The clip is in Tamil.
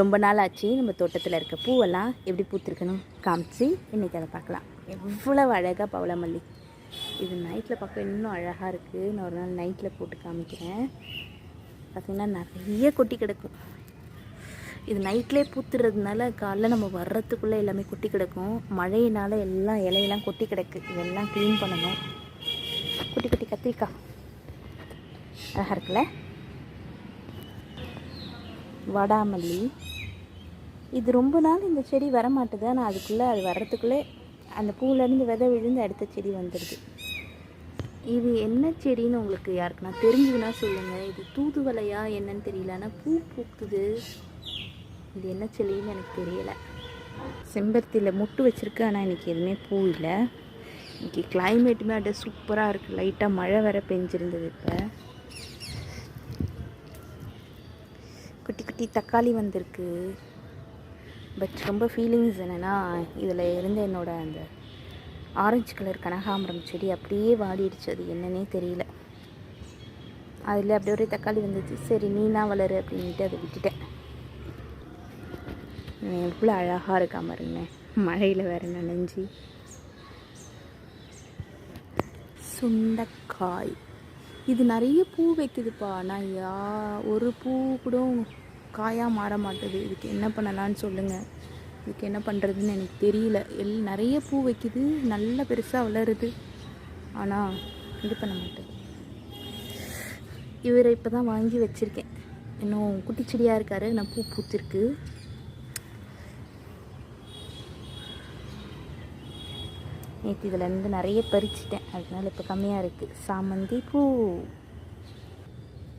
ரொம்ப நாள் ஆச்சு நம்ம தோட்டத்தில் இருக்க பூவெல்லாம் எப்படி பூத்திருக்கணும் காமிச்சு இன்றைக்கி அதை பார்க்கலாம். எவ்வளவு அழகாக பவளமல்லி. இது நைட்டில் பார்க்க இன்னும் அழகாக இருக்குது நான் ஒரு நாள் நைட்டில் போட்டு காமிக்கிறேன். பார்த்திங்கன்னா நிறைய கொட்டி கிடக்கும். இது நைட்லேயே பூத்துறதுனால காலைல நம்ம வர்றதுக்குள்ளே எல்லாமே கொட்டி கிடக்கும். மழையினால் எல்லாம் இலையெல்லாம் கொட்டி கிடக்கு. இதெல்லாம் க்ளீன் பண்ணணும். குட்டி குட்டி கத்திரிக்காய். அழகாக இருக்குல்ல? வடாமல்லி. இது ரொம்ப நாள் இந்த செடி வர மாட்டுது ஆனால் அதுக்குள்ளே அது வர்றதுக்குள்ளே அந்த பூவிலேருந்து விதை விழுந்து அடுத்த செடி வந்துடுது இது என்ன செடின்னு உங்களுக்கு யாருக்குன்னா தெரிஞ்சதுன்னா சொல்லுங்கள் இது தூதுவலையா என்னன்னு தெரியல. ஆனால் பூ பூக்குது. இது என்ன செடின்னு எனக்கு தெரியலை. செம்பருத்தியில் முட்டு வச்சுருக்கு. ஆனால் எனக்கு எதுவுமே பூ இல்லை. இன்றைக்கி கிளைமேட்டுமே அப்படியே சூப்பராக இருக்குது லைட்டாக மழை வர பெஞ்சிருந்தது இப்போ. குட்டி குட்டி தக்காளி வந்திருக்கு. பட் ரொம்ப ஃபீலிங்ஸ் என்னென்னா இதில் இருந்த என்னோடய அந்த ஆரஞ்சு கலர் கனகாம்பரம் செடி அப்படியே வாடிடுச்சு. அது என்னன்னே தெரியல. அதில் அப்படியே ஒரே தக்காளி வந்துச்சு சரி நீனா வளரு அப்படின்ட்டு அதை விட்டுட்டேன். எவ்வளோ அழகாக இருக்கா பாருங்க. மழையில் வேறு நனைஞ்சி. சுண்டைக்காய். இது நிறைய பூ வைக்குதுப்பா நான் யா ஒரு பூ கூட காயாக மாற மாட்டுது. இதுக்கு என்ன பண்ணலான்னு சொல்லுங்கள் இதுக்கு என்ன பண்ணுறதுன்னு எனக்கு தெரியல. எல் நிறைய பூ வைக்குது. நல்ல பெருசாக வளருது. ஆனால் இது பண்ண மாட்டேன் இவரை இப்போ தான் வாங்கி வச்சுருக்கேன். இன்னும் குட்டிச்செடியாக இருக்காரு. நான் பூ பூத்திருக்கு. நேற்று இதில் இருந்து நிறைய பறிச்சிட்டேன். அதனால இப்போ கம்மியாக இருக்குது சாமந்தி பூ.